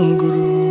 Guru.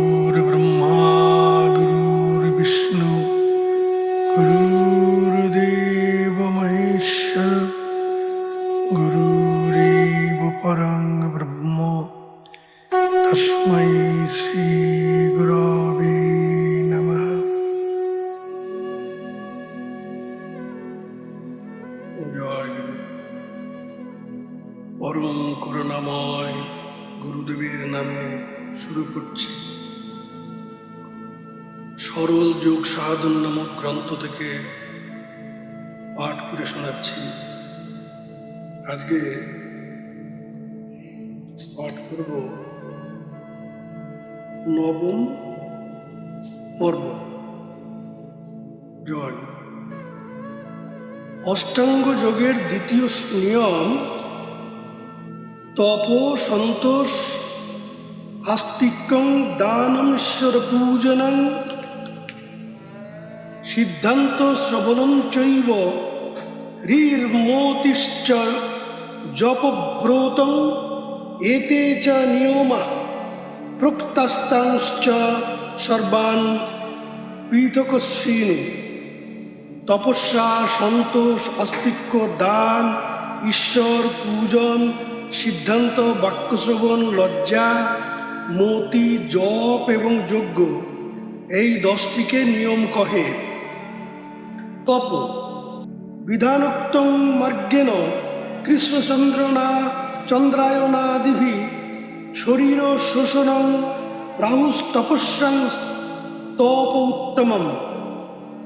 নিয়ম তপ সন্তোষ আস্তিক্যং দানম ঈশ্বর পূজনং সিদ্ধান্ত শ্রবণং চৈব রির্মোতিশ্চ জপব্রতং এতে চ নিয়মা প্রক্তাস্তাংশ্চ সর্বান পৃথকশ্রীণু তপস্যা, সন্তোষ অস্তিক্য দান ঈশ্বর পূজন, সিদ্ধান্ত, বাক্যশ্রবণ, লজ্জা, মতি, জপ এবং যজ্ঞ, এই দশটিকে নিয়ম কহে। তপ, বিধানোক্তং মার্গেণ, কৃষ্ণচন্দ্রনা, চন্দ্রায়নাদিভি, শরীর শোষণং রাহুস্তপস্যাং তপ উত্তমম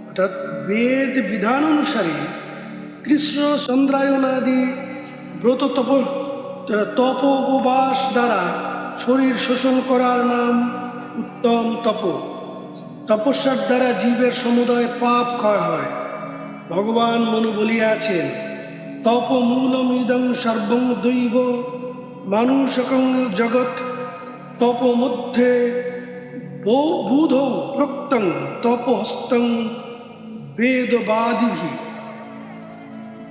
অর্থাৎ বেদ বিধান অনুসারে কৃষ্ণ চন্দ্রায়নাদি ব্রত তপ তপ উপবাস দ্বারা শরীর শোষণ করার নাম উত্তম তপ। তপস্যার দ্বারা জীবের সমুদয় পাপ ক্ষয় হয়। ভগবান মনু বলিয়াছেন তপ মূলমিদং সর্বং দৈব মানুষকং জগৎ তপ মধ্যে বুধৌ প্রক্তং তপহস্তং বেদবাদিভি।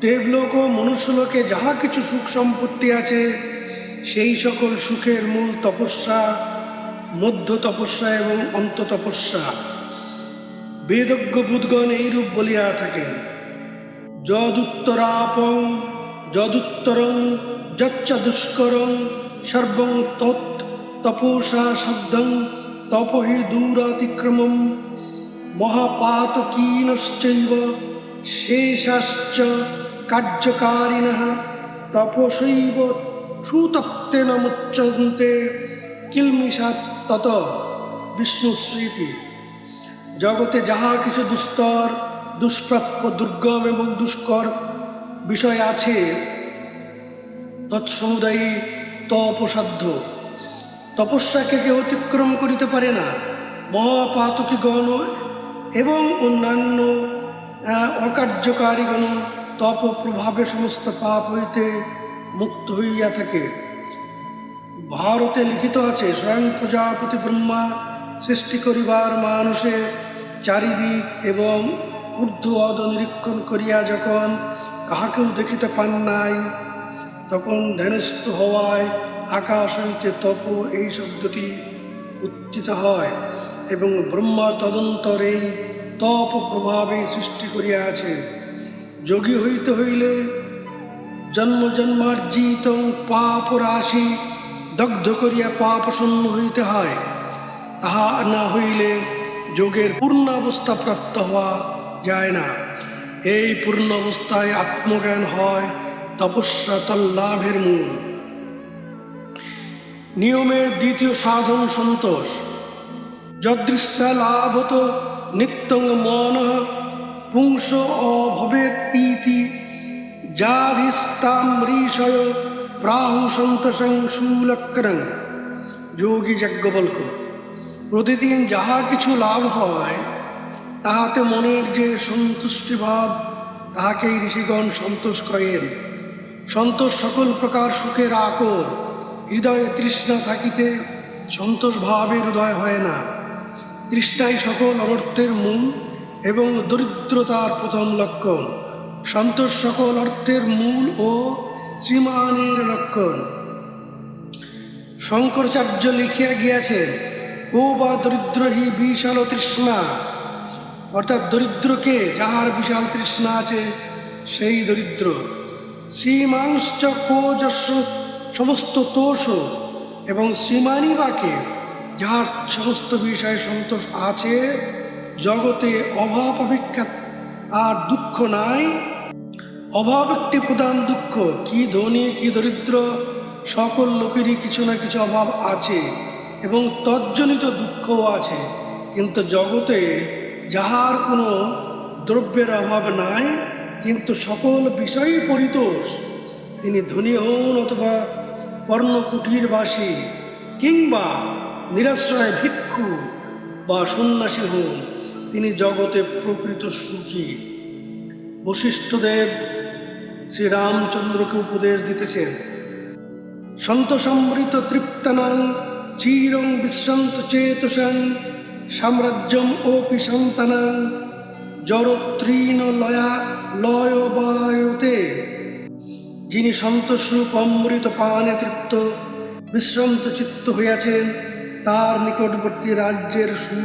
দেবলোক ও মনুষ্যলোকে যাহা কিছু সুখ সম্পত্তি আছে, সেই সকল সুখের মূল তপস্যা, মধ্য তপস্যা এবং অন্ত তপস্যা। বেদজ্ঞ বুধগণ এইরূপ বলিয়া থাকেন, যদুত্তরাপং, যদুত্তরং যচ্চ দুষ্করং, সর্বং তৎ তপসা শব্দং, তপহি দূরাতিক্রমম মহাপাতকীনশ্চৈব শেষাশ্চ কার্যকারিণः তপসৈব সুতপ্তেন মুচ্যন্তে কিলমিষাৎ তত বিষ্ণুস্মৃতি জগতে যাহা কিছু দুস্তর, দুষ্প্রাপ্য, দুর্গম এবং দুষ্কর বিষয় আছে, তৎসমুদায়ী তপসাধ্য। তপস্যাকে কেউ অতিক্রম করিতে পারে না। মহাপাতকীগণ এবং অন্যান্য অকার্যকারীগণ তপ প্রভাবে সমস্ত পাপ হইতে মুক্ত হইয়া থাকে। ভারতে লিখিত আছে, স্বয়ং প্রজাপতি ব্রহ্মা সৃষ্টি করিবার মানুষে চারিদিক এবং ঊর্ধ্ব অদ নিরীক্ষণ করিয়া যখন কাহাকেও দেখিতে পান নাই, তখন ধ্যানস্থ হওয়ায় আকাশ হইতে তপ এই শব্দটি উত্থিত হয় এবং ব্রহ্মা তদন্তর এই তপ প্রভাবে সৃষ্টি করিয়া আছে যোগী হইতে হইলে জন্ম জন্মার্জিত পাপ রাশি দগ্ধ করিয়া পাপ শূন্য হইতে হয়। তাহা না হইলে যোগের পূর্ণ অবস্থা প্রাপ্ত হওয়া যায় না। এই পূর্ণ অবস্থায় আত্মজ্ঞান হয় তপস্যা তল্লাভের মূল। নিয়মের দ্বিতীয় সাধন সন্তোষ। যদৃশ্যা লাভত নিত্যং মন পুংস অভবেত ইতি যাধিস্তামৃষয় প্রাহু সন্তোষং সুলক্রং যোগী যজ্ঞবল্ক, প্রতিদিন যাহা কিছু লাভ হয়, তাহাতে মনের যে সন্তুষ্টি ভাব তাহাকেই ঋষিগণ সন্তোষ করেন। সন্তোষ সকল প্রকার সুখের আকর, হৃদয়ে তৃষ্ণা থাকিতে সন্তোষ ভাবের হৃদয় হয় না। তৃষ্ণাই সকল অনর্থের মূল। এবং দরিদ্রতার প্রথম লক্ষণ। সন্তোষ সকল অর্থের মূল ও শ্রীমানের লক্ষণ। শঙ্করাচার্য লিখিয়া গিয়াছেন, ও বা দরিদ্র হি বিশাল তৃষ্ণা। অর্থাৎ দরিদ্রকে যাহার বিশাল তৃষ্ণা আছে, সেই দরিদ্র। শ্রীমাংশ্চ কোজস সমস্ত তোষ। এবং শ্রীমানি বাকে যাহার সমস্ত বিষয়ে সন্তোষ আছে জগতে অভাব অপেক্ষা আর দুঃখ নাই? অভাব একটি প্রধান দুঃখ। কি ধনী, কি দরিদ্র, সকল লোকেরই কিছু না কিছু অভাব আছে এবং তজ্জনিত দুঃখও আছে। কিন্তু জগতে যাহার কোনো দ্রব্যের অভাব নাই, কিন্তু সকল বিষয়ই পরিতোষ। তিনি ধনী হন অথবা পর্ণকুটিরবাসী কিংবা নিরাশ্রয় ভিক্ষু বা সন্ন্যাসী হন তিনি জগতে প্রকৃত সুখী। বশিষ্ঠদেব শ্রীরামচন্দ্রকে উপদেশ দিতেছেন সন্তসমৃত তৃপ্তানাং, চিরং বিশ্রান্ত চেতসাং, সাম্রাজ্যম ওপি সন্তানাং জরত্রীন লয়া লয় বায়তে। যিনি সন্তোষরূপ অমৃত পানে তৃপ্ত, বিশ্রান্ত চিত্ত হইয়াছেন, তার নিকটবর্তী রাজ্যের সু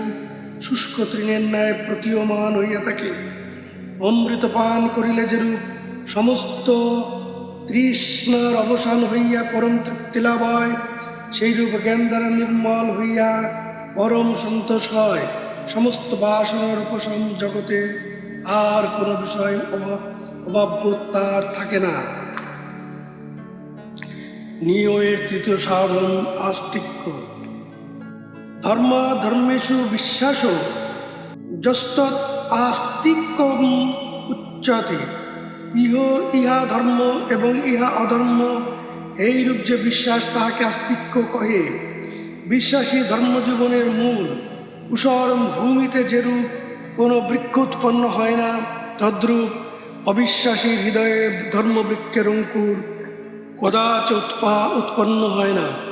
শুষ্ক তৃণের ন্যায় প্রতীয়মান হইয়া থাকে। অমৃত পান করিলে যেরূপ সমস্ত তৃষ্ণার অবসান হইয়া পরম তৃপ্তি লাভ হয় সেইরূপ জ্ঞান দ্বারা নির্মল হইয়া পরম সন্তোষ হয়। সমস্ত বাসনার উপশম জগতে আর কোনো বিষয় অভাব, অভাববোধ তার থাকে না। নিয়মের তৃতীয় সাধন আস্তিক্য। ধর্মা ধর্মেশু বিশ্বাস যস্তৎ আস্তিক্যম উচ্চতে ইহ ইহা ধর্ম এবং ইহা অধর্ম এইরূপ যে বিশ্বাস তাহাকে আস্তিক্য কহে বিশ্বাসী ধর্মজীবনের মূল উষর ভূমিতে যেরূপ কোনো বৃক্ষ উৎপন্ন হয় না তদ্রূপ অবিশ্বাসী হৃদয়ে ধর্মবৃক্ষের অঙ্কুর কদাচ উৎপা উৎপন্ন হয় না।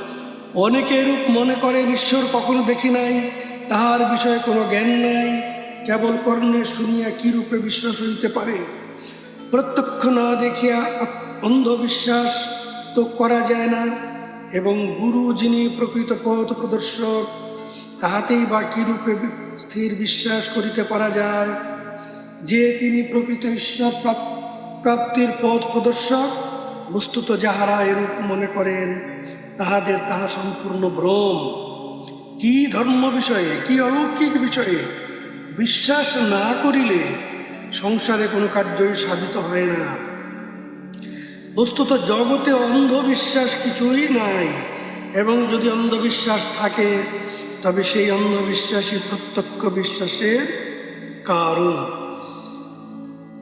অনেকে রূপ মনে করে, ঈশ্বর কখনো দেখি নাই, তাহার বিষয়ে কোনো জ্ঞান নাই, কেবল কর্ণে শুনিয়া কি রূপে বিশ্বাস হইতে পারে? প্রত্যক্ষ না দেখিয়া অন্ধবিশ্বাস তো করা যায় না, এবং গুরু যিনি প্রকৃত পথ প্রদর্শক, তাহাতেই বা কি রূপে বি- স্থির বিশ্বাস করিতে পারা যায়? যে তিনি প্রকৃত ঈশ্বর প্রাপ- প্রাপ্তির পথ প্রদর্শক, বস্তুত যাহারা এরূপ মনে করেন তাহাদের তাহা সম্পূর্ণ ভ্রম কি ধর্ম বিষয়ে, কি অলৌকিক বিষয়ে বিশ্বাস না করিলে সংসারে কোনো কার্যই সাধিত হয় না। বস্তুত জগতে অন্ধবিশ্বাস কিছুই নাই, এবং যদি অন্ধবিশ্বাস থাকে, তবে সেই অন্ধবিশ্বাসই প্রত্যক্ষ বিশ্বাসের কারণ।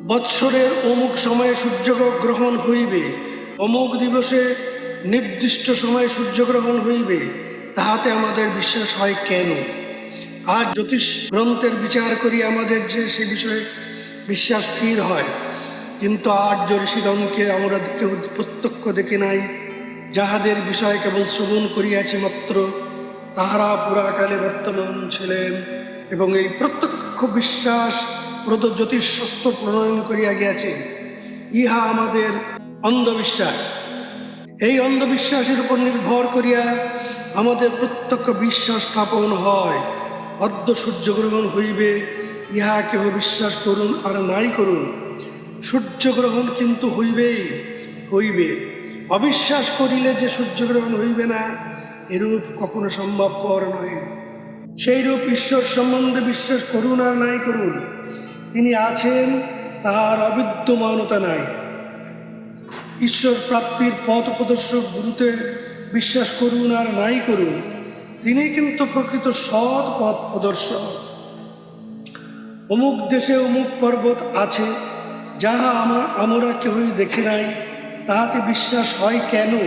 বৎসরের অমুক সময়ে সূর্যগ্রহণ হইবে, অমুক দিবসে নির্দিষ্ট সময়ে সূর্যগ্রহণ হইবে, তাহাতে আমাদের বিশ্বাস হয় কেন? আর জ্যোতিষ গ্রন্থের বিচার করি আমাদের যে সে বিষয়ে বিশ্বাস স্থির হয়। কিন্তু আর্য ঋষিগণকে আমরা কেউ প্রত্যক্ষ দেখে নাই। যাহাদের বিষয় কেবল শ্রবণ করিয়াছি মাত্র, তাহারা পুরাকালে বর্তমান ছিলেন এবং এই প্রত্যক্ষ বিশ্বাস প্রদ জ্যোতিষশস্ত্র প্রণয়ন করিয়া গিয়াছেন ইহা আমাদের অন্ধবিশ্বাস। এই অন্ধবিশ্বাসের উপর নির্ভর করিয়া আমাদের প্রত্যক্ষ বিশ্বাস স্থাপন হয়। অদ্য সূর্যগ্রহণ হইবে, ইহা কেহ বিশ্বাস করুন আর নাই করুন। সূর্যগ্রহণ কিন্তু হইবেই, হইবে। অবিশ্বাস করিলে যে সূর্যগ্রহণ হইবে না, এরূপ কখনো সম্ভবপর নয় সেই রূপ ঈশ্বর সম্বন্ধে বিশ্বাস করুন আর নাই করুন। তিনি আছেন, তাহার অবিদ্যমানতা নাই। ঈশ্বর প্রাপ্তির পথ প্রদর্শক গুরুতে বিশ্বাস করুন আর নাই করুন তিনি কিন্তু প্রকৃত সৎ পথ প্রদর্শক। অমুক দেশে অমুক পর্বত আছে, যাহা আমা, আমরা কেহই দেখি নাই, তাহাতে বিশ্বাস হয় কেন?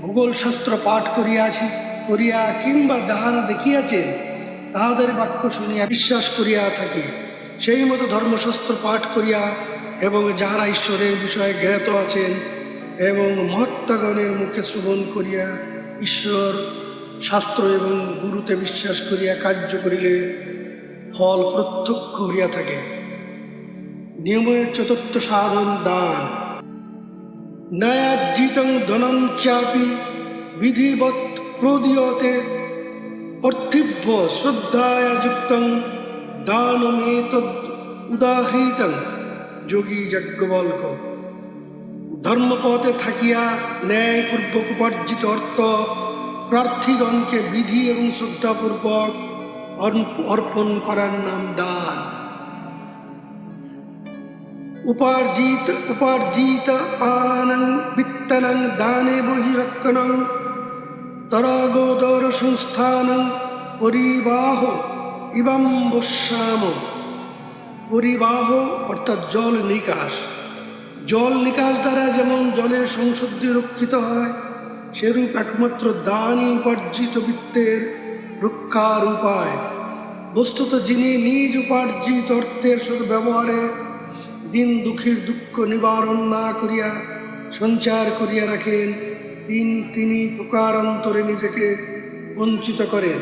ভূগোল শাস্ত্র পাঠ করিয়াছি, করিয়া কিংবা যাহারা দেখিয়াছেন, তাহাদের বাক্য শুনিয়া বিশ্বাস করিয়া থাকি। সেই মতো ধর্মশাস্ত্র পাঠ করিয়া এবং যাহারা ঈশ্বরের বিষয়ে জ্ঞাত আছেন এবং মহাত্মাগণের মুখে শ্রবণ করিয়া ঈশ্বর শাস্ত্র এবং গুরুতে বিশ্বাস করিয়া কার্য করিলে ফল প্রত্যক্ষ হইয়া থাকে। নিয়মের চতুর্থ সাধন দান। ন্যায়ার্জিতং ধনং চাপি বিধিবৎ প্রদীয়তে অর্থিভ্য শ্রদ্ধায় যুক্তং দানমেতদ উদাহৃতং। যোগী যজ্ঞবল্ক। ধর্মপথে থাকিয়া ন্যায়পূর্বক উপার্জিত অর্থ প্রার্থীগণকে বিধি এবং শ্রদ্ধাপূর্বক অর্পণ করার নাম দান। উপার্জিত উপার্জিত আনং বিত্তনং, দানে বহিরক্ষণং তরাগোদর সংস্থানং পরিবাহ ইবাম পরিবাহ, অর্থাৎ জল নিকাশ। জল নিকাশ দ্বারা যেমন জলের সংশুদ্ধি রক্ষিত হয়, সেরূপ একমাত্র দানই উপার্জিত বৃত্তের রক্ষার উপায়। বস্তুত যিনি নিজ উপার্জিত অর্থের সদ্ব্যবহারে দিন দুঃখীর দুঃখ নিবারণ না করিয়া সঞ্চার করিয়া রাখেন, তিন তিনি প্রকারান্তরে নিজেকে বঞ্চিত করেন।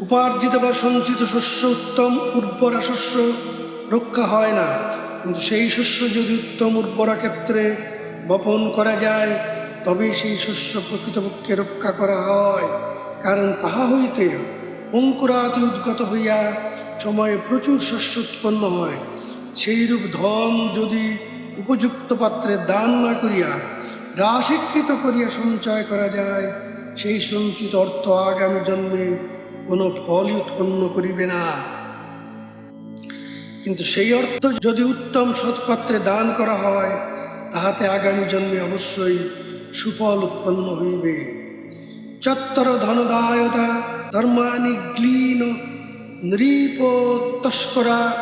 উপার্জিত বা সঞ্চিত শস্য উত্তম, উর্বরা শস্য রক্ষা হয় না। কিন্তু সেই শস্য যদি উত্তম, উর্বরা ক্ষেত্রে বপন করা যায় তবে সেই শস্য প্রকৃতপক্ষে রক্ষা করা হয়। কারণ তাহা হইতে অঙ্কুরাতি উদ্গত হইয়া সময়ে প্রচুর শস্য উৎপন্ন হয়। সেইরূপ ধন যদি উপযুক্ত পাত্রে দান না করিয়া রাশিকৃত করিয়া সঞ্চয় করা যায়, সেই সঞ্চিত অর্থ আগামী জন্মে কোনো ফলই উৎপন্ন করিবে না। কিন্তু সেই অর্থ যদি উত্তম সৎপাত্রে দান করা হয়, তাহাতে আগামী জন্মে অবশ্যই সুফল উৎপন্ন হইবে। চত্বর ধনদায়তা ধর্মানি গ্লীন, নৃপ তস্করা,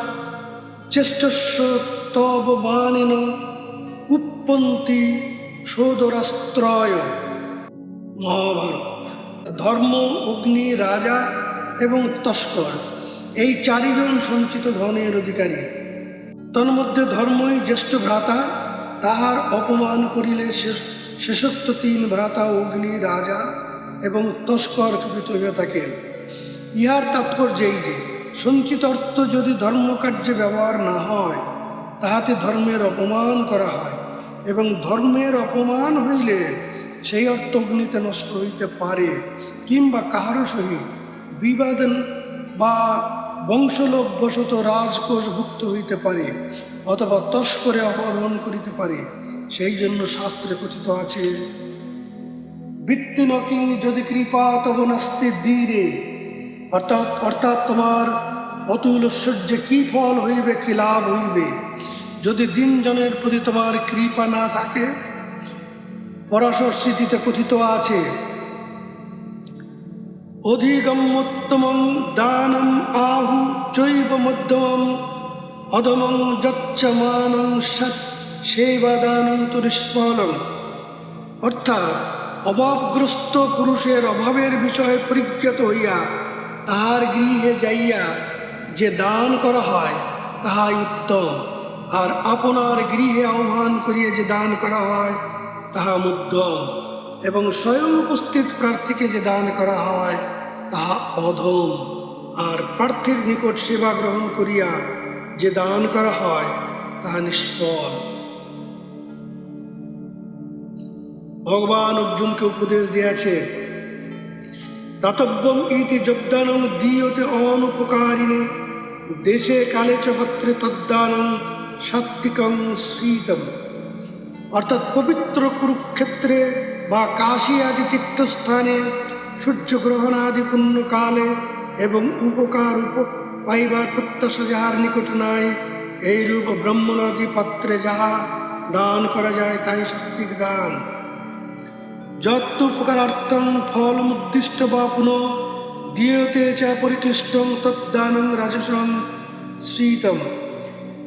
চেষ্টস্য তব মানিন উৎপন্তি সোদরাস্ত্রয় মহাভারত। ধর্ম, অগ্নি, রাজা এবং তস্কর, এই চারিজন সঞ্চিত ধনের অধিকারী। তন্মধ্যে ধর্মই জ্যেষ্ঠ ভ্রাতা, তাহার অপমান করিলে শেষ- শেষোক্ত তিন ভ্রাতা অগ্নি, রাজা এবং তস্কর কৃত হইয়া থাকেন। ইহার তাৎপর্য এই যে, সঞ্চিত অর্থ যদি ধর্মকার্যে ব্যবহার না হয়, তাহাতে ধর্মের অপমান করা হয় এবং ধর্মের অপমান হইলে সেই অর্থ অগ্নিতে নষ্ট হইতে পারে কিংবা কাহারও সহিত বিবাদন বা বংশলোভবশত রাজকোষভুক্ত হইতে পারে অথবা তস্করে অপহরণ করিতে পারে, সেই জন্য শাস্ত্রে কথিত আছে, বৃত্তিনকিং যদি কৃপা তব নাস্তি ধীরে। অর্থাৎ অর্থাৎ তোমার অতুল ঐশ্বর্যে কি ফল হইবে, কি লাভ হইবে? যদি দিনজনের প্রতি তোমার কৃপা না থাকে পরাশর স্মৃতিতে কথিত আছে। অধিগম্যোত্তমং দানম আহু চৈব মধ্যমম অধমং যচ্ছমানং সৎ সেবাদানং তু নিষ্ফলম অর্থাৎ অভাবগ্রস্ত পুরুষের অভাবের বিষয়ে পরিজ্ঞাত হইয়া তাহার গৃহে যাইয়া যে দান করা হয়, তাহাই উত্তম। আর আপনার গৃহে আহ্বান করিয়া যে দান করা হয় তাহা মধ্যম এবং স্বয়ং উপস্থিত প্রার্থীকে যে দান করা হয়, তাহা অধম। আর প্রার্থীর নিকট সেবা গ্রহণ করিয়া যে দান করা হয়, তাহা নিষ্ফল। ভগবান অর্জুনকে উপদেশ দিয়েছে, দাতব্যম ইতি যোগদানং দীয়তে অনুপকারিণে, দেশে কালে চ পত্রে তদ্দানং সাত্বিকং শ্রীতম অর্থাৎ পবিত্র কুরুক্ষেত্রে বা কাশী আদি তীর্থস্থানে সূর্যগ্রহণ আদি পুণ্যকালে এবং উপকার উপ পাইবার প্রত্যাশা যাহার নিকট নাই, এইরূপ ব্রহ্মণাদি পাত্রে যাহা দান করা যায় তাই সাত্বিক দান। যত উপকারার্থং ফলমুদ্দিষ্ট বা পুনঃ দীয়তে চ পরিক্লিষ্টং তদ্দানং রাজসং শ্রীতম।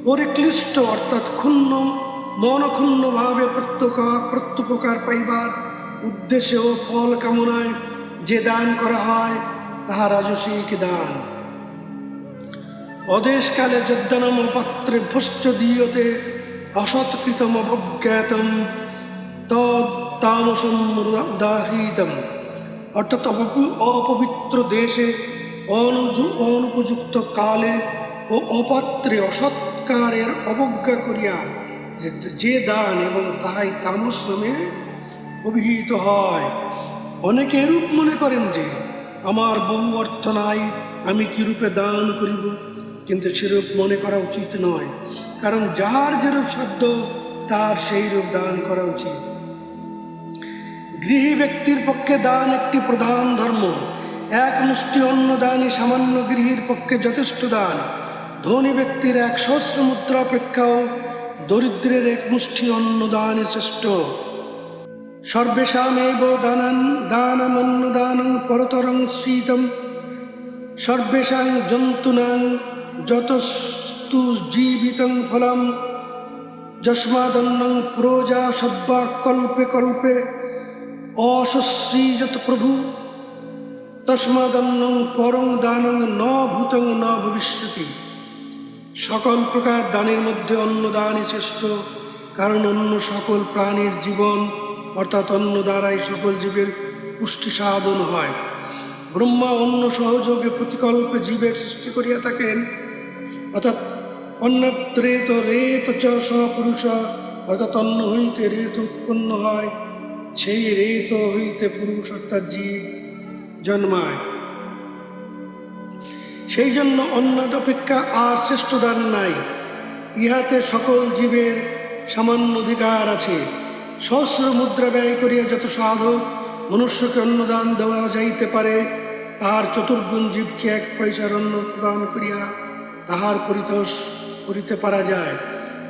পরিক্লিষ্ট অর্থাৎ ক্ষুণ্ণ মনক্ষুণ্ণভাবে প্রত্যক প্রত্যুপকার পাইবার উদ্দেশ্যে ও ফল কামনায় যে দান করা হয় তাহা রাজসিক দান। অদেশকালে যদ্দানম অপাত্রে ভস্য দীয়তে অসৎকৃতম অবজ্ঞাতম তমসম উদাহৃতম। অর্থাৎ অপবিত্র দেশে অনুযু অনুপযুক্ত কালে ও অপাত্রে অসৎকারের অবজ্ঞা করিয়া যে দান এবং তাহাই তামস নামে অভিহিত হয়। অনেকে এরূপ মনে করেন যে, আমার বহু অর্থ নাই, আমি কিরূপে দান করিব? কিন্তু সেরূপ মনে করা উচিত নয়, কারণ যার যেরূপ সাধ্য, তার সেই রূপ দান করা উচিত। গৃহী ব্যক্তির পক্ষে দান একটি প্রধান ধর্ম। এক মুষ্টি অন্ন দানই সামান্য গৃহীর পক্ষে যথেষ্ট দান। ধনী ব্যক্তির এক সহস্র মুদ্রা অপেক্ষাও দরিদ্রের এক মুষ্টি অন্ন দানই শ্রেষ্ঠ। সর্বেষামেব দানান দানমন্ন দানং পরতরং শ্রীতম। সর্বেষাং জন্তুনাং যতস্তু জীবিতং ফলম। যস্মাদন্নং প্রজা সব্বা কল্পে কল্পে অসশ্রীযত প্রভু। তস্মাদন্নং পরং দানং ন ভূতং ন ভবিষ্যতি সকল প্রকার দানের মধ্যে অন্ন দানই শ্রেষ্ঠ, কারণ অন্য সকল প্রাণীর জীবন, অর্থাৎ অন্ন দ্বারাই সকল জীবের পুষ্টি সাধন হয়। ব্রহ্মা অন্য সহযোগে প্রতিকল্পে জীবের সৃষ্টি করিয়া থাকেন, অর্থাৎ অন্যত্রেত রেত চ সপুরুষ, অর্থাৎ অন্ন হইতে রেত উৎপন্ন হয়, সেই রেত হইতে পুরুষ অর্থাৎ জীব জন্মায়। সেই জন্য অন্নাদ অপেক্ষা আর শ্রেষ্ঠ দান নাই। ইহাতে সকল জীবের সামান্য অধিকার আছে। সহস্র মুদ্রা ব্যয় করিয়া যত সাধক মনুষ্যকে অন্নদান দেওয়া যাইতে পারে, তাহার চতুর্গুণ জীবকে এক পয়সার অন্ন প্রদান করিয়া তাহার পরিতোষ করিতে পারা যায়।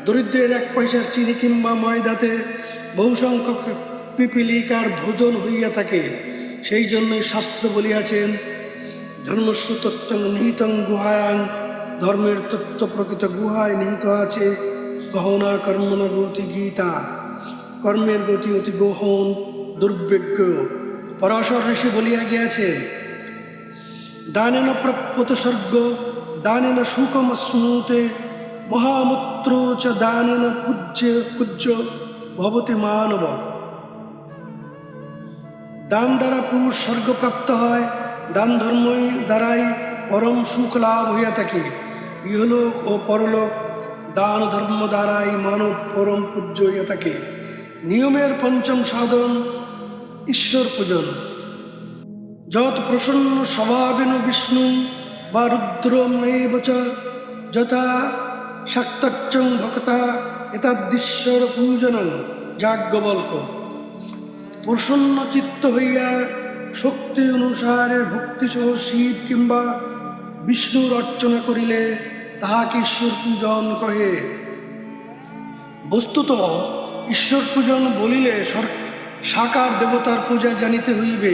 দরিদ্রের এক পয়সার চিনি কিংবা ময়দাতে বহু সংখ্যক পিপিলিকার ভোজন হইয়া থাকে। সেই জন্যই শাস্ত্র বলিয়াছেন ধর্মস্ব তত্ত্ব নিহিতং গুহায়াং, ধর্মের তত্ত্ব প্রকৃত গুহায় নিহিত আছে, গহনা কর্মনা গতি। গীতা কর্মের গতি অতি গহন দুর্ভিজ্ঞ পরাশর ঋষি বলিয়া গিয়াছেন, দানেন প্রাপ্যত স্বর্গ, দানেন সুখম স্নুতে মহামূত্র চ দানেন পূজ্য পূজ্য ভবতি মানব। দান দ্বারা পুরুষ স্বর্গপ্রাপ্ত হয় দান ধর্মই দ্বারাই পরম সুখ লাভ হইয়া থাকে। ইহলোক ও পরলোক দান ধর্ম দ্বারাই মানব পরম পূজ্য হইয়া থাকে। নিয়মের পঞ্চম সাধন ঈশ্বর পূজন। যত প্রসন্ন স্বভাবেন বিষ্ণু বা রুদ্রমেব চ, যথা শাক্তচ্চং ভক্তা এতাদৃশ্বর পূজনং যাজ্ঞবল্ক। প্রসন্ন চিত্ত হইয়া শক্তি অনুসারে ভক্তিসহ শিব কিংবা বিষ্ণুর অর্চনা করিলে তাহাকে ঈশ্বর পূজন কহে। বস্তুত ঈশ্বর পূজন বলিলে সাকার দেবতার পূজা জানিতে হইবে।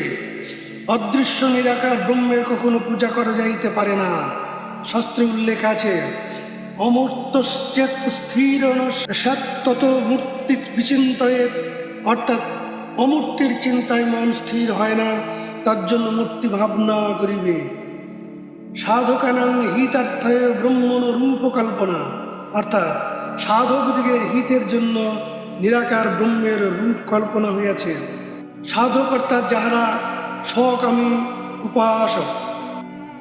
অদৃশ্য নিরাকার ব্রহ্মের কখনো পূজা করা যাইতে পারে না। শাস্ত্রে উল্লেখ আছে অমূর্তশ্চেত স্থির তত মূর্তি বিচিন্তয়ে অর্থাৎ অমূর্তির চিন্তায় মন স্থির হয় না। তার জন্য মূর্তি ভাবনা করিবে। সাধকানাং হিতার্থায় ব্রহ্মণ রূপকল্পনা। অর্থাৎ সাধকদিগের হিতের জন্য নিরাকার ব্রহ্মের রূপ কল্পনা হইয়াছে। সাধক অর্থাৎ যাহারা স্বকামী উপাসক,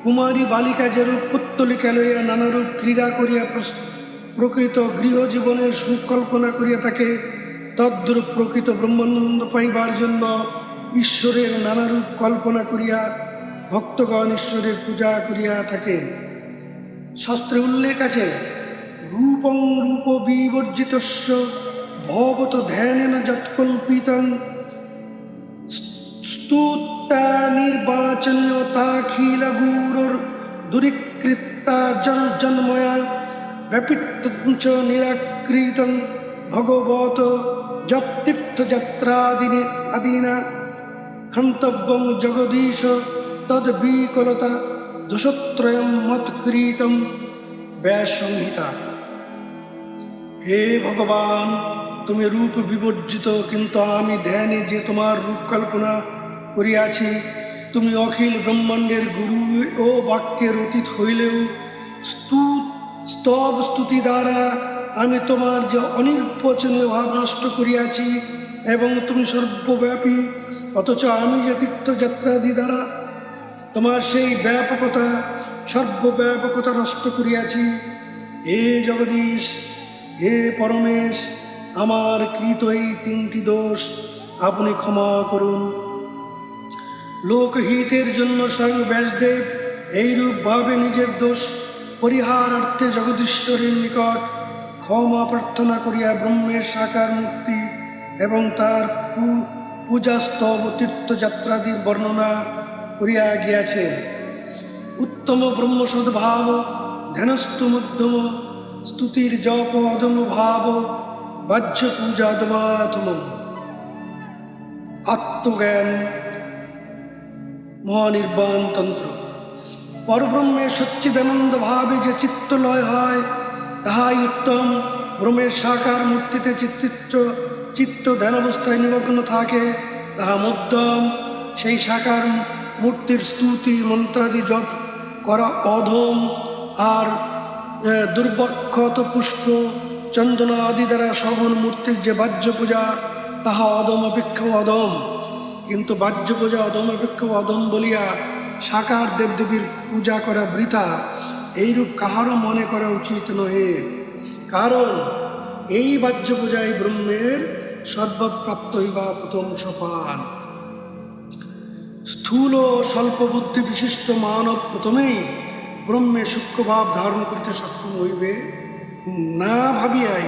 কুমারী বালিকা যেরূপ পুত্তলিকা লইয়া নানারূপ ক্রীড়া করিয়া প্রকৃত গৃহজীবনের সুখ কল্পনা করিয়া থাকে, তদ্রূপ প্রকৃত ব্রহ্মানন্দ পাইবার জন্য ঈশ্বরের নানারূপ কল্পনা করিয়া, ভক্তগণ ঈশ্বরের পূজা করিয়া থাকে। শাস্ত্রে উল্লেখ আছে, রূপং রূপ বিবর্জিত ভবত ধ্যানেন যৎকল্পিতং। স্তুতা নির্বাচনীয়তাখিল গুরুর দূরীকৃত্তা জনজন্ময়া জন্ময়া নিরাকৃত ভগবত যতীর্থযাত্রাদিনে আদিনা। ক্ষন্তব্যং জগদীশ তদ্বিকলতা দোষত্রয়ম মৎকৃতম ব্যাস সংহিতা হে ভগবান, তুমি রূপ বিবর্জিত, কিন্তু আমি ধ্যানে যে তোমার রূপ কল্পনা করিয়াছি, তুমি অখিল ব্রহ্মাণ্ডের গুরু ও বাক্যের অতীত হইলেও স্তু স্তব স্তুতি দ্বারা আমি তোমার যে অনির্বচনীয় ভাব নষ্ট করিয়াছি এবং তুমি সর্বব্যাপী অথচ আমি যে তীর্থযাত্রাদি দ্বারা তোমার সেই ব্যাপকতা, সর্বব্যাপকতা নষ্ট করিয়াছি, হে জগদীশ, হে পরমেশ, আমার কৃত এই তিনটি দোষ আপনি ক্ষমা করুন। লোকহিতের জন্য স্বয়ং ব্যাসদেব এইরূপভাবে নিজের দোষ পরিহারার্থে জগদীশ্বরের নিকট ক্ষমা প্রার্থনা করিয়া ব্রহ্মের সাকার মুক্তি এবং তার পু- পূজাস্তব তীর্থযাত্রাদির বর্ণনা করিয়া গিয়াছেন উত্তম ব্রহ্ম সদ্ভাব ধ্যানস্তু মধ্যম, স্তুতির জপ অদম ভাব বাহ্য পূজা দমাথম আত্মজ্ঞান, মহানির্বাণ তন্ত্র। পরব্রহ্মের সচ্চিদানন্দ ভাবে যে চিত্তলয় হয়, তাহাই উত্তম ব্রহ্মের সাকার মূর্তিতে চিত্তিচ্ছ চিত্ত ধ্যানাবস্থায় নিমগ্ন থাকে, তাহা মধ্যম সেই শাখার মূর্তির স্তুতি, মন্ত্রাদি জপ করা অধম আর দুর্বক্ষত পুষ্প, চন্দনা আদি দ্বারা সগুণ মূর্তির যে বাহ্য পূজা তাহা অদম অপেক্ষা অদম কিন্তু বাহ্য পূজা অদম অপেক্ষা অদম বলিয়া সাকার দেবদেবীর পূজা করা বৃথা, এইরূপ কাহারও মনে করা উচিত নহে। কারণ এই বাহ্য পূজাই ব্রহ্মের সদ্বৎপ্রাপ্ত হইবা প্রথম সোপান। স্থূল ও স্বল্প বুদ্ধি বিশিষ্ট মানব প্রথমেই ব্রহ্মে সূক্ষ্মভাব ধারণ করিতে সক্ষম হইবে। না ভাবিয়াই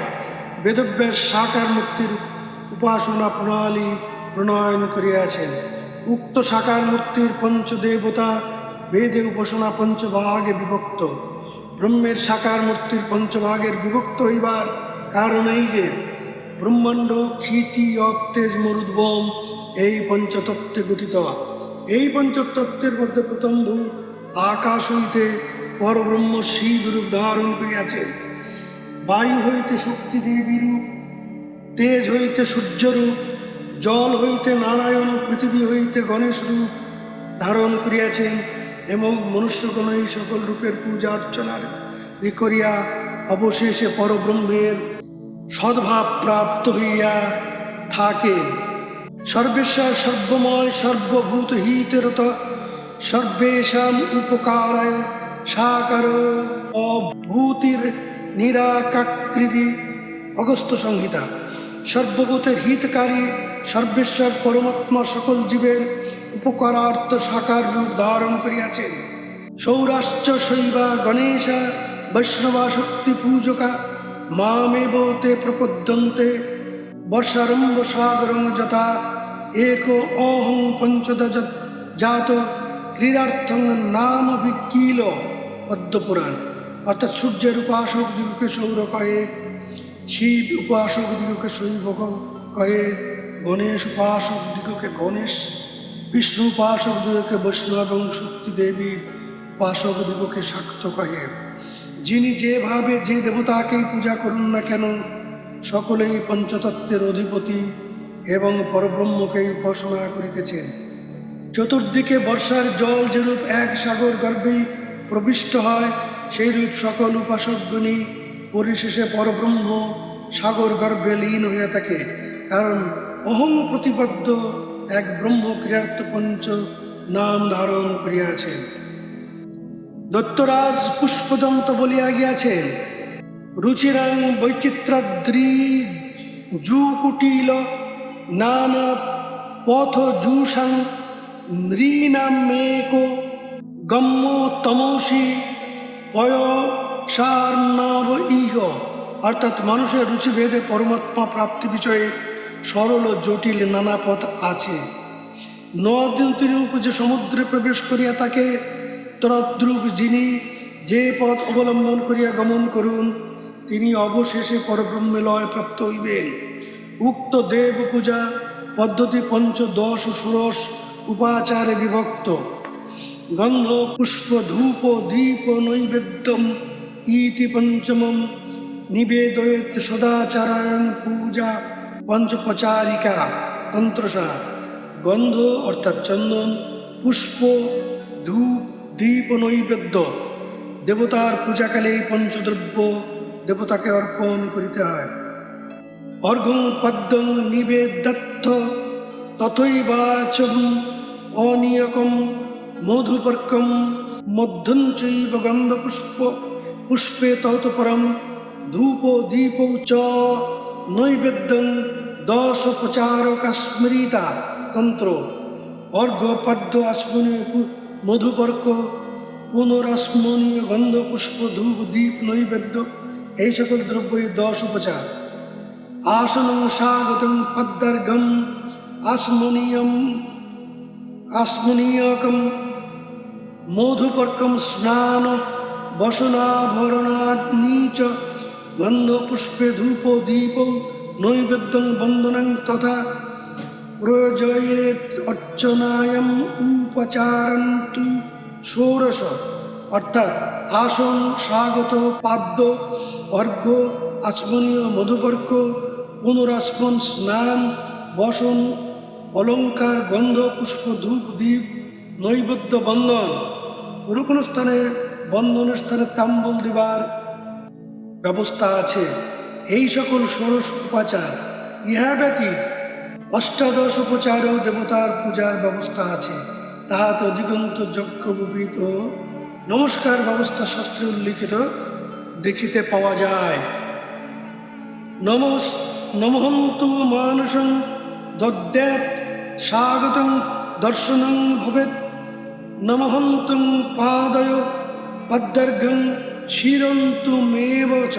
বেদব্যাস সাকার মুক্তির উপাসনা প্রণালী প্রণয়ন করিয়াছেন। উক্ত সাকার মূর্তির পঞ্চদেবতা বেদে উপাসনা পঞ্চভাগে বিভক্ত। ব্রহ্মের সাকার মূর্তির পঞ্চভাগের বিভক্ত হইবার কারণ এই যে ব্রহ্মাণ্ড ক্ষিতি অপ তেজ মরুদ্বম এই পঞ্চতত্ত্বে গঠিত। এই পঞ্চতত্ত্বের মধ্যে প্রথম ভূত আকাশ হইতে পরব্রহ্ম শিব রূপ ধারণ করিয়াছেন বায়ু হইতে শক্তি দেবী রূপ, তেজ হইতে সূর্যরূপ জল হইতে নারায়ণ ও পৃথিবী হইতে গণেশ রূপ ধারণ করিয়াছেন এবং মনুষ্যগণ এই সকল রূপের পূজা অর্চনার করিয়া অবশেষে পরব্রহ্মের সদ্ভাব প্রাপ্ত হইয়া থাকেন সর্বেশ্বর সর্বময়, সর্বভূত হিতরত, সর্বেশাম উপকারায় সাকার অভূতির নিরাকাকৃতি। অগস্ত সংহিতা, সর্বভূতের হিতকারী সর্বেশ্বর পরমাত্মা সকল জীবের উপকারার্থ সাকার রূপ ধারণ করিয়াছেন। সৌরাষ্ট্র শৈবা গণেশা, বৈষ্ণবা শক্তি পূজকা মামেব তে প্রপদ্যন্তে বর্ষারম্ভ সাগরং যথা এক অহং পঞ্চদ জাত ক্রীড়ার্থং নাম বিকিল পদ্মপুরাণ। অর্থাৎ সূর্যের উপাসক দিগকে সৌর কয়ে শিব উপাসক দিগকে শৈব কয়ে গণেশ উপাসক দিগকে গণেশ, বিষ্ণু উপাসক দিগকে বৈষ্ণব এবং শক্তি দেবীর উপাসক দিগকে শাক্ত কহে। যিনি যেভাবে যে দেবতাকেই পূজা করুন না কেন, সকলেই পঞ্চতত্ত্বের অধিপতি এবং পরব্রহ্মকেই উপাসনা করিতেছেন। চতুর্দিকে বর্ষার জল যেরূপ এক সাগর গর্ভেই প্রবিষ্ট হয় সেই রূপ সকল উপাসকগণই পরিশেষে পরব্রহ্ম সাগর গর্ভে লীন হইয়া থাকে। কারণ অহং প্রতিপদ্য এক ব্রহ্ম ক্রিয়ার্থ পঞ্চ নাম ধারণ করিয়াছেন দত্তরাজ পুষ্পদন্ত বলিয়া গিয়াছেন রুচিরাং বৈচিত্রাদ্রি জুকুটিল নানা পথ জুষাং নৃণামেক গম্য তমসি পয় সার্ণব ইহ। অর্থাৎ মানুষের রুচিভেদে পরমাত্মা প্রাপ্তি বিষয়ে সরল ও জটিল নানা পথ আছে। নদীরূপ যে সমুদ্রে প্রবেশ করিয়া তাকে তরদ্রূপ যিনি যে পথ অবলম্বন করিয়া গমন করুন, তিনি অবশেষে পরব্রহ্মে লয় প্রাপ্ত হইবেন। উক্ত দেব পূজা পদ্ধতি পঞ্চদশ ও ষোড়শ উপাচারে বিভক্ত। গন্ধ, পুষ্প, ধূপ, দীপ, নৈবেদ্যম ইতি পঞ্চমম নিবেদয়েত সদাচারায়ণ পূজা পঞ্চপচারিকা তন্ত্রসার গন্ধ অর্থাৎ চন্দন, পুষ্প, ধূপ দীপ নৈবেদ্য। দেবতার পূজাকালে এই পঞ্চদ্রব্য দেবতাকে অর্পণ করিতে হয়। অর্ঘং পদ্মং নিবেদত্থ তথৈবাচম অনিয়কম মধুপর্কম মধ্যঞ্চৈব গন্ধপুষ্প পুষ্পে তৌতপরম ধূপ দীপ চ নৈবেদ্যং দশ প্রচারকা স্মৃতা তন্ত্র অর্ঘ্যপাদ্য আসমনীয় পু- মধুপর্ক পুনরাসমনীয় গন্ধ পুষ্প ধূপ দীপ নৈবেদ্য, এই সকল দ্রব্যই দশ উপচার। আসনং স্বাগতং পদ্মার্ঘম আসমনীয়ম, আসমনীয়কম, মধুপর্কম স্নান বসনাভরণাগ্নি চ গন্ধপুষ্পে ধূপ দীপ নৈবেদ্যং বন্দনং তথা প্রয়োজয়েত অর্চনায়ম উপচারন্তু। ষোড়শ, অর্থাৎ আসন, স্বাগত, পাদ্য, অর্ঘ্য আচমনীয় মধুপর্ক পুনরাসমন স্নান, বসন, অলঙ্কার, গন্ধ, পুষ্প, ধূপ দ্বীপ নৈবদ্য বন্ধন কোনো কোনো স্থানে বন্ধনের স্থানে তাম্বল দিবার ব্যবস্থা আছে। এই সকল ষোড়শ উপাচার ইহা ব্যতীত অষ্টাদশ উপচারেও দেবতার পূজার ব্যবস্থা আছে তাহাতে অধিকন্ত যজ্ঞভূপিত নমস্কার ব্যবস্থা শাস্ত্রে উল্লিখিত দেখিতে পাওয়া যায় নমস নমহন্তু মানসং দদ্যাত স্বাগতং দর্শনং ভবেত নমহন্তুং পাদয় পদ্মর্ঘং শিরন্তুমেব চ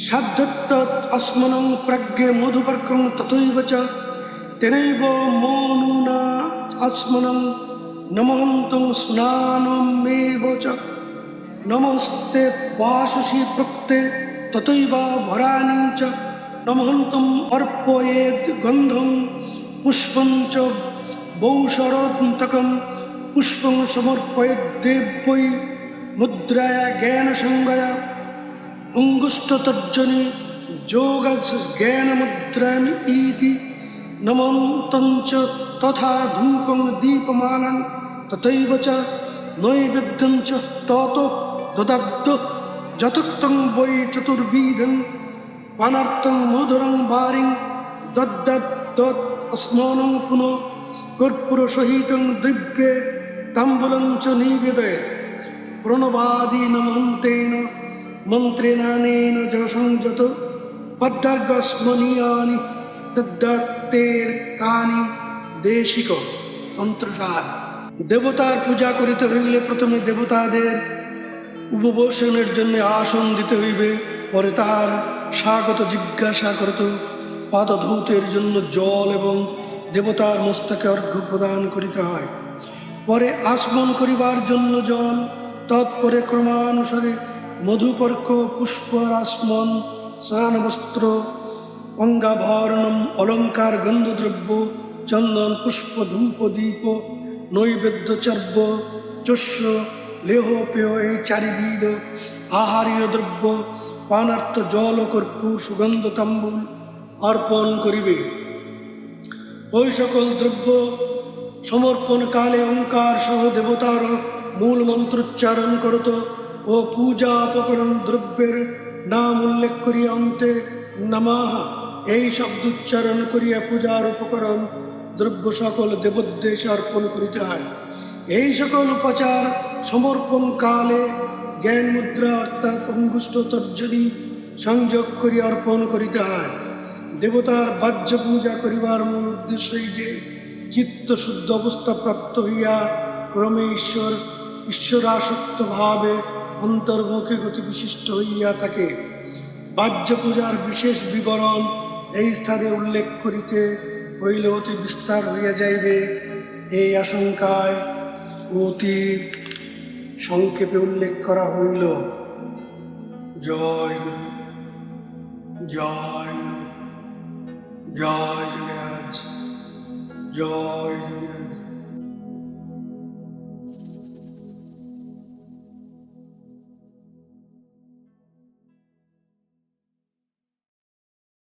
সাধ্যত্তৎ अस्मनं प्रज्ञे मधुपर्कं तथैव च तेनैव मोनुना आस्मनं नमहन्तं स्नानमेव च नमस्ते वासुषि प्रक्ते तथैव भराणि च नमहन्तम् अर्पयेत् गन्धं पुष्पं च बहुशरन्तकं पुष्पं समर्पयेत् देव्यै मुद्रया ज्ञानसङ्गया अङ्गुष्ठतर्जनि योगज्ञानमुद्रामि इति ইতি নমন্তঞ্চ তথা ধূপং দীপমালাং তথৈব চ নৈবেদ্যং চ তত দদাদ্য যতক্তং বৈ চতুর্বিধং পানার্থং মধুরং বারিং দদ্দদ্দৎ স্মরণং পুনঃ কর্পূরসহিতং দিব্যে তাম্বুলং চ নিবেদয়েत् প্রণবাদি নমন্তেন মন্ত্রেণানেন য সংযত পদ্মার্গস্মনীয়ানি তদ্দাত্তের কানি দেশিক তন্ত্রসার। দেবতার পূজা করিতে হইলে প্রথমে দেবতাদের উপবেশনের জন্য আসন দিতে হইবে, পরে তার স্বাগত জিজ্ঞাসা করত পাদধৌতের জন্য জল এবং দেবতার মস্তকে অর্ঘ্য প্রদান করিতে হয়। পরে আসমন করিবার জন্য জল, তৎপরে ক্রমানুসারে মধুপর্ক পুষ্প আসমন স্নান বস্ত্র অঙ্গাভরণম অলঙ্কার গন্ধদ্রব্য, চন্দন পুষ্প ধূপ দীপ, নৈবেদ্য চর্ব, চস্য, লেহ পেয় এই চারিবিধ আহারীয় দ্রব্য, পানার্থ জল কর্পূর, সুগন্ধ তাম্বুল অর্পণ করিবে। ওই সকল দ্রব্য সমর্পণ কালে ওঙ্কার সহ দেবতার মূল মন্ত্রোচ্চারণ করত ও পূজা উপকরণ দ্রব্যের নাম উল্লেখ করিয়া অন্তে নামাহ এই শব্দ উচ্চারণ করিয়া পূজার উপকরণ দ্রব্য সকল দেবোদ্দেশে অর্পণ করিতে হয়। এই সকল উপাচার সমর্পণ কালে জ্ঞান মুদ্রা অর্থাৎ অঙ্গুষ্ঠ তর্জনী সংযোগ করিয়া অর্পণ করিতে হয়। দেবতার বাহ্য পূজা করিবার মূল উদ্দেশ্যই যে চিত্ত শুদ্ধ অবস্থা প্রাপ্ত হইয়া ক্রমে ঈশ্বর, ঈশ্বরাসক্ত ভাবে অন্তর্মুখে গতি বিশিষ্ট হইয়া থাকে। বাহ্য পূজার বিশেষ বিবরণ এই স্থানে উল্লেখ করিতে হইলে অতি বিস্তার হইয়া যাইবে। এই আশঙ্কায় অতি সংক্ষেপে উল্লেখ করা হইল। জয় গুরু, জয় জয় জয়